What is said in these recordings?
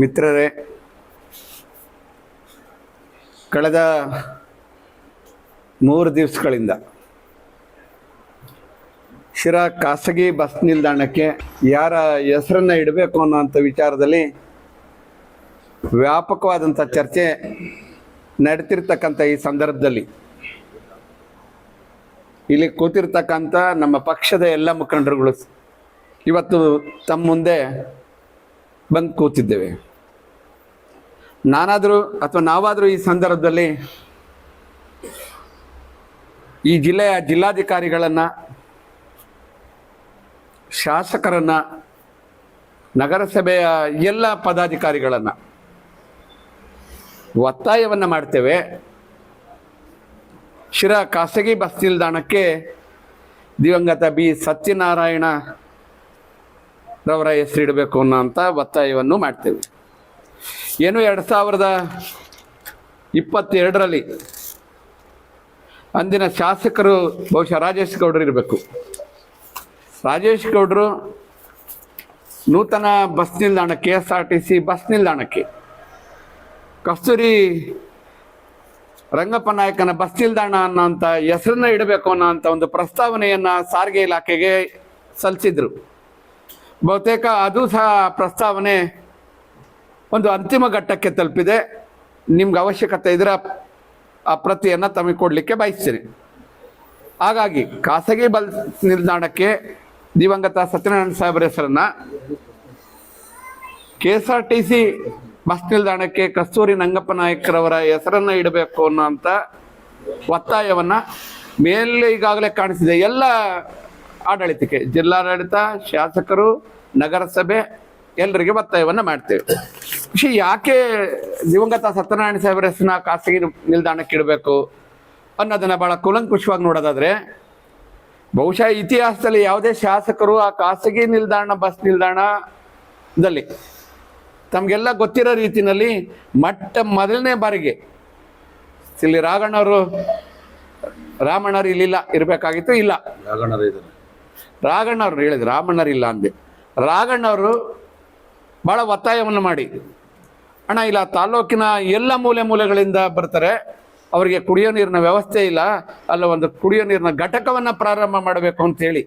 ಮಿತ್ರರೇ, ಕಳೆದ ಮೂರು ದಿವಸಗಳಿಂದ ಶಿರಾ ಖಾಸಗಿ ಬಸ್ ನಿಲ್ದಾಣಕ್ಕೆ ಯಾರ ಹೆಸರನ್ನು ಇಡಬೇಕು ಅನ್ನೋಂಥ ವಿಚಾರದಲ್ಲಿ ವ್ಯಾಪಕವಾದಂಥ ಚರ್ಚೆ ನಡೆತಿರ್ತಕ್ಕಂಥ ಈ ಸಂದರ್ಭದಲ್ಲಿ, ಇಲ್ಲಿ ಕೂತಿರ್ತಕ್ಕಂಥ ನಮ್ಮ ಪಕ್ಷದ ಎಲ್ಲ ಮುಖಂಡರುಗಳು ಇವತ್ತು ತಮ್ಮ ಮುಂದೆ ಬಂದು ಕೂತಿದ್ದೇವೆ. ನಾನಾದರೂ ಅಥವಾ ನಾವಾದರೂ ಈ ಸಂದರ್ಭದಲ್ಲಿ ಈ ಜಿಲ್ಲೆಯ ಜಿಲ್ಲಾಧಿಕಾರಿಗಳನ್ನು, ಶಾಸಕರನ್ನು, ನಗರಸಭೆಯ ಎಲ್ಲ ಪದಾಧಿಕಾರಿಗಳನ್ನು ಒತ್ತಾಯವನ್ನು ಮಾಡ್ತೇವೆ. ಶಿರಾ ಖಾಸಗಿ ಬಸ್ ನಿಲ್ದಾಣಕ್ಕೆ ದಿವಂಗತ ಬಿ ಸತ್ಯನಾರಾಯಣ ರವರ ಹೆಸರಿಡಬೇಕು ಅನ್ನೋಂಥ ಒತ್ತಾಯವನ್ನು ಮಾಡ್ತೇವೆ. ಏನು ಎರಡು ಸಾವಿರದ ಇಪ್ಪತ್ತೆರಡರಲ್ಲಿ ಅಂದಿನ ಶಾಸಕರು ಬಹುಶಃ ರಾಜೇಶ್ ಗೌಡರು ಇರಬೇಕು. ರಾಜೇಶ್ ಗೌಡರು ನೂತನ ಬಸ್ ನಿಲ್ದಾಣ K S R T C bus ನಿಲ್ದಾಣಕ್ಕೆ, ಕಸ್ತೂರಿ ರಂಗಪ್ಪ ನಾಯಕನ ಬಸ್ ನಿಲ್ದಾಣ ಅನ್ನೋಂಥ ಹೆಸರನ್ನ ಇಡಬೇಕು ಅನ್ನೋ ಒಂದು ಪ್ರಸ್ತಾವನೆಯನ್ನು ಸಾರಿಗೆ ಇಲಾಖೆಗೆ ಸಲ್ಲಿಸಿದ್ರು. ಬಹುತೇಕ ಅದು ಸಹ ಪ್ರಸ್ತಾವನೆ ಒಂದು ಅಂತಿಮ ಘಟ್ಟಕ್ಕೆ ತಲುಪಿದೆ. ನಿಮ್ಗೆ ಅವಶ್ಯಕತೆ ಇದ್ರೆ ಆ ಪ್ರತಿಯನ್ನು ತಮಗೆ ಕೊಡಲಿಕ್ಕೆ ಬಯಸ್ತೀನಿ ಹಾಗಾಗಿ ಖಾಸಗಿ ಬಸ್ ನಿಲ್ದಾಣಕ್ಕೆ ದಿವಂಗತ ಸತ್ಯನಾರಾಯಣ ಸಾಹೇಬರ ಹೆಸರನ್ನು K S R T C bus ನಿಲ್ದಾಣಕ್ಕೆ ಕಸ್ತೂರಿ ನಂಗಪ್ಪ ನಾಯಕರವರ ಹೆಸರನ್ನು ಇಡಬೇಕು ಅನ್ನೋಂಥ ಒತ್ತಾಯವನ್ನು ಮೇಲೆ ಈಗಾಗಲೇ ಕಾಣಿಸಿದೆ. ಎಲ್ಲ ಆಡಳಿತಕ್ಕೆ ಜಿಲ್ಲಾಡಳಿತ, ಶಾಸಕರು, ನಗರಸಭೆ ಎಲ್ಲರಿಗೆ ಒತ್ತಾಯವನ್ನು ಮಾಡ್ತೇವೆ. ವಿಷಯ ಯಾಕೆ ದಿವಂಗತ ಸತ್ಯನಾರಾಯಣ ಸಾಹೇಬರ ಹೆಸರನ್ನ ಖಾಸಗಿ ನಿಲ್ದಾಣಕ್ಕೆ ಇಡಬೇಕು ಅನ್ನೋದನ್ನು ಭಾಳ ಕೂಲಂಕುಷವಾಗಿ ನೋಡೋದಾದ್ರೆ, ಬಹುಶಃ ಇತಿಹಾಸದಲ್ಲಿ ಯಾವುದೇ ಶಾಸಕರು ಆ ಖಾಸಗಿ ನಿಲ್ದಾಣ, ಬಸ್ ನಿಲ್ದಾಣದಲ್ಲಿ ತಮಗೆಲ್ಲ ಗೊತ್ತಿರೋ ರೀತಿಯಲ್ಲಿ ಮಟ್ಟ ಮೊದಲನೇ ಬಾರಿಗೆ ಇಲ್ಲಿ ರಾಘಣ್ಣವರು ರಾಮಣ್ಣರು ಇಲ್ಲಿಲ್ಲ, ಇರಬೇಕಾಗಿತ್ತು, ಇಲ್ಲ. ರಾಘಣ್ಣರ ಅವ್ರನ್ನ ರಾಘಣ್ಣವ್ರು ಹೇಳಿದ್ರು ರಾಮಣ್ಣರಿಲ್ಲ ಅಂದೆ. ರಾಘಣ್ಣವರು ಭಾಳ ಒತ್ತಾಯವನ್ನು ಮಾಡಿ ಅಣ್ಣ ಇಲ್ಲ ತಾಲೂಕಿನ ಎಲ್ಲ ಮೂಲೆ ಮೂಲೆಗಳಿಂದ ಬರ್ತಾರೆ ಅವರಿಗೆ ಕುಡಿಯೋ ನೀರಿನ ವ್ಯವಸ್ಥೆ ಇಲ್ಲ ಅಲ್ಲ ಒಂದು ಕುಡಿಯೋ ನೀರಿನ ಘಟಕವನ್ನು ಪ್ರಾರಂಭ ಮಾಡಬೇಕು ಅಂತೇಳಿ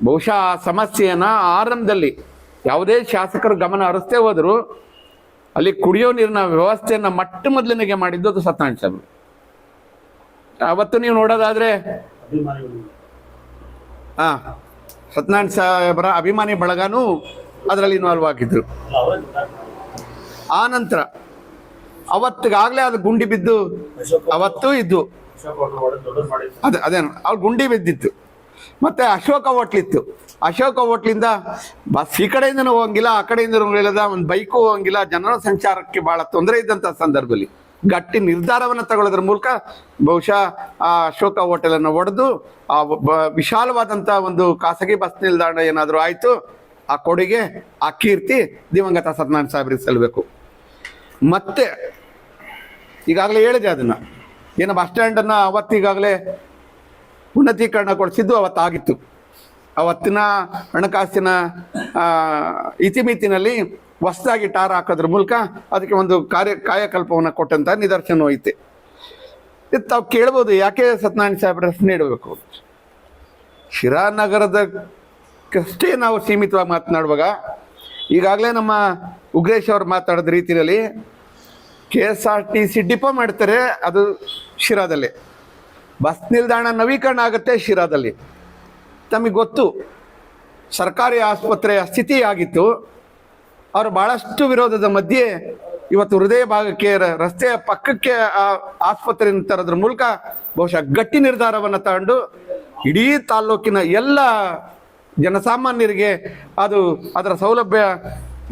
ಬಹುಶಃ ಆ ಸಮಸ್ಯೆಯನ್ನು ಆರಂಭದಲ್ಲಿ ಯಾವುದೇ ಶಾಸಕರು ಗಮನ ಹರಿಸ್ತೇ ಹೋದ್ರು ಅಲ್ಲಿ ಕುಡಿಯೋ ನೀರಿನ ವ್ಯವಸ್ಥೆಯನ್ನು ಮೊಟ್ಟ ಮೊದಲನಿಗೆ ಮಾಡಿದ್ದು ಅದು ಸತ್ಯನಾರಾಯಣ ಸಾಹೇಬರು. ಅವತ್ತು ನೀವು ನೋಡೋದಾದ್ರೆ ಹಾ. ಸತ್ಯನಾರಾಯಣ ಸಾಹೇಬರ ಅಭಿಮಾನಿ ಬಳಗನೂ ಅದರಲ್ಲಿ ಇನ್ವಾಲ್ವ್ ಆಗಿದ್ರು. ಆ ನಂತರ ಅವತ್ತಿಗಾಗಲೇ ಅದು ಗುಂಡಿ ಬಿದ್ದು ಅವತ್ತು ಇದ್ದು. ಅದೇ ಅದೇನು ಅವ್ರು ಗುಂಡಿ ಬಿದ್ದಿತ್ತು. ಮತ್ತೆ ಅಶೋಕ ಹೋಟ್ಲಿತ್ತು ಅಶೋಕ ಹೋಟ್ಲಿಂದ ಬಸ್ ಈ ಕಡೆಯಿಂದನೂ ಹೋಗಂಗಿಲ್ಲ, ಆ ಕಡೆಯಿಂದ ಹೋಗಂಗಿಲ್ಲ, ಒಂದು ಬೈಕು ಹೋಗಂಗಿಲ್ಲ, ಜನರ ಸಂಚಾರಕ್ಕೆ ಭಾಳ ತೊಂದರೆ ಇದ್ದಂಥ ಸಂದರ್ಭದಲ್ಲಿ. ಗಟ್ಟಿ ನಿರ್ಧಾರವನ್ನು ತಗೊಳ್ಳೋದ್ರ ಮೂಲಕ ಬಹುಶಃ ಆ ಅಶೋಕ ಹೋಟೆಲನ್ನು ಒಡೆದು ಆ ವಿಶಾಲವಾದಂಥ ಒಂದು ಖಾಸಗಿ ಬಸ್ ನಿಲ್ದಾಣ ಏನಾದರೂ ಆಯಿತು, ಆ ಕೊಡುಗೆ, ಆ ಕೀರ್ತಿ ದಿವಂಗತ ಸತ್ಯನಾರಾಯಣ ಸಾಹೇಬರಿಗೆ ಸಲ್ಲಬೇಕು ಮತ್ತೆ ಈಗಾಗಲೇ ಹೇಳಿದೆ ಅದನ್ನು. ಏನು ಬಸ್ ಸ್ಟ್ಯಾಂಡನ್ನು ಅವತ್ತೀಗಾಗಲೇ ಉನ್ನತೀಕರಣಗೊಳಿಸಿದ್ದು ಅವತ್ತಾಗಿತ್ತು. ಅವತ್ತಿನ ಹಣಕಾಸಿನ ಇತಿಮಿತಿನಲ್ಲಿ ಹೊಸದಾಗಿ ಟಾರ್ ಹಾಕೋದ್ರ ಮೂಲಕ ಅದಕ್ಕೆ ಒಂದು ಕಾರ್ಯ ಕಾಯಕಲ್ಪವನ್ನು ಕೊಟ್ಟಂತ ನಿದರ್ಶನ ಐತೆ ಇದು ತಾವು ಕೇಳ್ಬೋದು, ಯಾಕೆ ಸತ್ಯನಾರಾಯಣ ಸಾಹೇಬ್ರ ಹೆಸರು ನೀಡಬೇಕು ಶಿರಾನಗರದ ಕಷ್ಟೇ ನಾವು ಸೀಮಿತವಾಗಿ ಮಾತನಾಡುವಾಗ, ಈಗಾಗಲೇ ನಮ್ಮ ಉಗ್ರೇಶ್ ಅವರು ಮಾತಾಡಿದ ರೀತಿಯಲ್ಲಿ K S R T C depot ಮಾಡ್ತಾರೆ, ಅದು ಶಿರಾದಲ್ಲಿ. ಬಸ್ ನಿಲ್ದಾಣ ನವೀಕರಣ ಆಗುತ್ತೆ ಶಿರಾದಲ್ಲಿ. ತಮಗೆ ಗೊತ್ತು. ಸರ್ಕಾರಿ ಆಸ್ಪತ್ರೆಯ ಸ್ಥಿತಿ ಆಗಿತ್ತು ಅವರು ಬಹಳಷ್ಟು ವಿರೋಧದ ಮಧ್ಯೆ ಇವತ್ತು ಹೃದಯ ಭಾಗಕ್ಕೆ ರಸ್ತೆಯ ಪಕ್ಕಕ್ಕೆ ಆ ಆಸ್ಪತ್ರೆಯನ್ನು ತರೋದ್ರ ಮೂಲಕ ಬಹುಶಃ ಗಟ್ಟಿ ನಿರ್ಧಾರವನ್ನು ತಗೊಂಡು ಇಡೀ ತಾಲೂಕಿನ ಎಲ್ಲ ಜನಸಾಮಾನ್ಯರಿಗೆ ಅದು ಅದರ ಸೌಲಭ್ಯ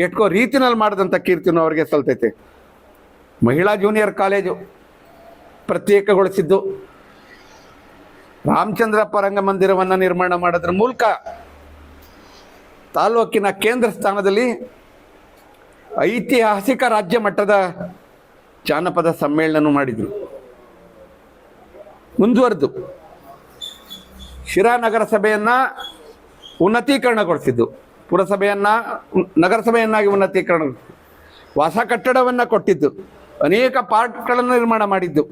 ಎಟ್ಕೋ ರೀತಿನಲ್ಲಿ ಮಾಡಿದಂಥ ಕೀರ್ತಿನೂ ಅವರಿಗೆ ಸಲ್ತೈತೆ. ಮಹಿಳಾ ಜೂನಿಯರ್ ಕಾಲೇಜು ಪ್ರತ್ಯೇಕಗೊಳಿಸಿದ್ದು. ರಾಮಚಂದ್ರಪ್ಪ ರಂಗಮಂದಿರವನ್ನು ನಿರ್ಮಾಣ ಮಾಡೋದ್ರ ಮೂಲಕ ತಾಲೂಕಿನ ಕೇಂದ್ರ ಸ್ಥಾನದಲ್ಲಿ ಐತಿಹಾಸಿಕ ರಾಜ್ಯ ಮಟ್ಟದ ಜಾನಪದ ಸಮ್ಮೇಳನ ಮಾಡಿದರು. ಮುಂದುವರೆದು. ಶಿರಾ ನಗರಸಭೆಯನ್ನು ಉನ್ನತೀಕರಣಗೊಳಿಸಿದ್ದು. ಪುರಸಭೆಯನ್ನ ನಗರಸಭೆಯನ್ನಾಗಿ ಉನ್ನತೀಕರಣ ಹೊಸ ಕಟ್ಟಡವನ್ನು ಕೊಟ್ಟಿದ್ದು. ಅನೇಕ ಪಾರ್ಟ್ಗಳನ್ನು ನಿರ್ಮಾಣ ಮಾಡಿದ್ದು.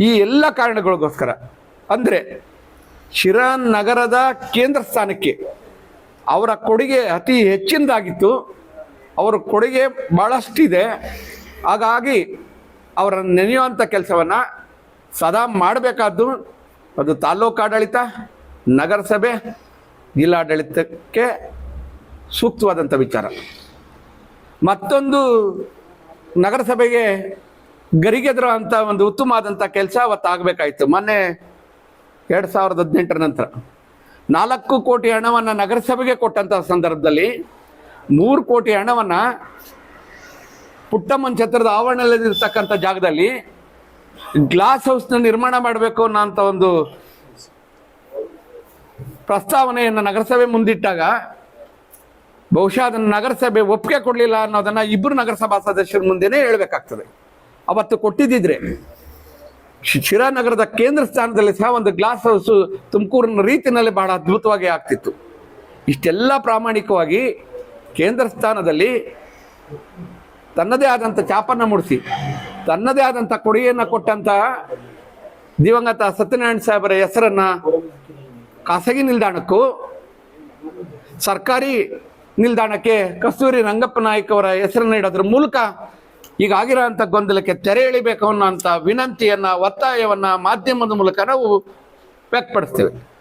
ಈ ಎಲ್ಲ ಕಾರಣಗಳಿಗೋಸ್ಕರ. ಅಂದರೆ ಶಿರಾನ್ ನಗರದ ಕೇಂದ್ರ ಸ್ಥಾನಕ್ಕೆ ಅವರ ಕೊಡುಗೆ ಅತಿ ಹೆಚ್ಚಿನದಾಗಿತ್ತು. ಅವರ ಕೊಡುಗೆ ಭಾಳಷ್ಟಿದೆ ಹಾಗಾಗಿ ಅವರ ನೆನೆಯುವಂಥ ಕೆಲಸವನ್ನು ಸದಾ ಮಾಡಬೇಕಾದ್ದು ಅದು ತಾಲ್ಲೂಕು ಆಡಳಿತ, ನಗರಸಭೆ, ಜಿಲ್ಲಾಡಳಿತಕ್ಕೆ ಸೂಕ್ತವಾದಂಥ ವಿಚಾರ. ಮತ್ತೊಂದು ನಗರಸಭೆಗೆ ಗರಿಗೆದರ ಅಂತ ಒಂದು ಉತ್ತಮವಾದಂಥ ಕೆಲಸ ಅವತ್ತು ಆಗಬೇಕಾಯ್ತು ಮೊನ್ನೆ ಎರಡು ಸಾವಿರದ ಹದಿನೆಂಟರ ನಂತರ ನಾಲ್ಕು ಕೋಟಿ ಹಣವನ್ನು ನಗರಸಭೆಗೆ ಕೊಟ್ಟಂಥ ಸಂದರ್ಭದಲ್ಲಿ ಮೂರು ಕೋಟಿ ಹಣವನ್ನು ಪುಟ್ಟಮ್ಮನ ಛತ್ರದ ಆವರಣದಲ್ಲಿರ್ತಕ್ಕಂಥ ಜಾಗದಲ್ಲಿ ಗ್ಲಾಸ್ ಹೌಸ್ನ ನಿರ್ಮಾಣ ಮಾಡಬೇಕು ಅನ್ನೋಂಥ ಒಂದು ಪ್ರಸ್ತಾವನೆಯನ್ನು ನಗರಸಭೆ ಮುಂದಿಟ್ಟಾಗ ಬಹುಶಃ ಅದನ್ನು ನಗರಸಭೆ ಒಪ್ಪಿಗೆ ಕೊಡಲಿಲ್ಲ ಅನ್ನೋದನ್ನು ಇಬ್ಬರು ನಗರಸಭಾ ಸದಸ್ಯರ ಮುಂದೆನೇ ಹೇಳಬೇಕಾಗ್ತದೆ. ಅವತ್ತು ಕೊಟ್ಟಿದ್ದಿದ್ರೆ ಶಿರಾ ನಗರದ ಕೇಂದ್ರ ಸ್ಥಾನದಲ್ಲಿ ಸಹ ಒಂದು ಗ್ಲಾಸ್ ಹೌಸ್ ತುಮಕೂರಿನ ರೀತಿಯಲ್ಲಿ ಬಹಳ ಅದ್ಭುತವಾಗಿ ಆಗ್ತಿತ್ತು. ಇಷ್ಟೆಲ್ಲ ಪ್ರಾಮಾಣಿಕವಾಗಿ ಕೇಂದ್ರ ಸ್ಥಾನದಲ್ಲಿ ತನ್ನದೇ ಆದಂಥ ಚಾಪನ್ನು ಮೂಡಿಸಿ, ತನ್ನದೇ ಆದಂಥ ಕೊಡುಗೆಯನ್ನು ಕೊಟ್ಟಂತ ದಿವಂಗತ ಸತ್ಯನಾರಾಯಣ ಸಾಹೇಬರ ಹೆಸರನ್ನ ಖಾಸಗಿ ನಿಲ್ದಾಣಕ್ಕೂ, ಸರ್ಕಾರಿ ನಿಲ್ದಾಣಕ್ಕೆ ಕಸ್ತೂರಿ ರಂಗಪ್ಪ ನಾಯ್ಕ ಅವರ ಹೆಸರನ್ನು ಇಡೋದ್ರ ಮೂಲಕ ಈಗ ಆಗಿರೋಂಥ ಗೊಂದಲಕ್ಕೆ ತೆರೆ ಎಳಿಬೇಕು ಅನ್ನೋಂಥ ವಿನಂತಿಯನ್ನ ಒತ್ತಾಯವನ್ನ ಮಾಧ್ಯಮದ ಮೂಲಕ ನಾವು ವ್ಯಕ್ತಪಡಿಸ್ತೇವೆ.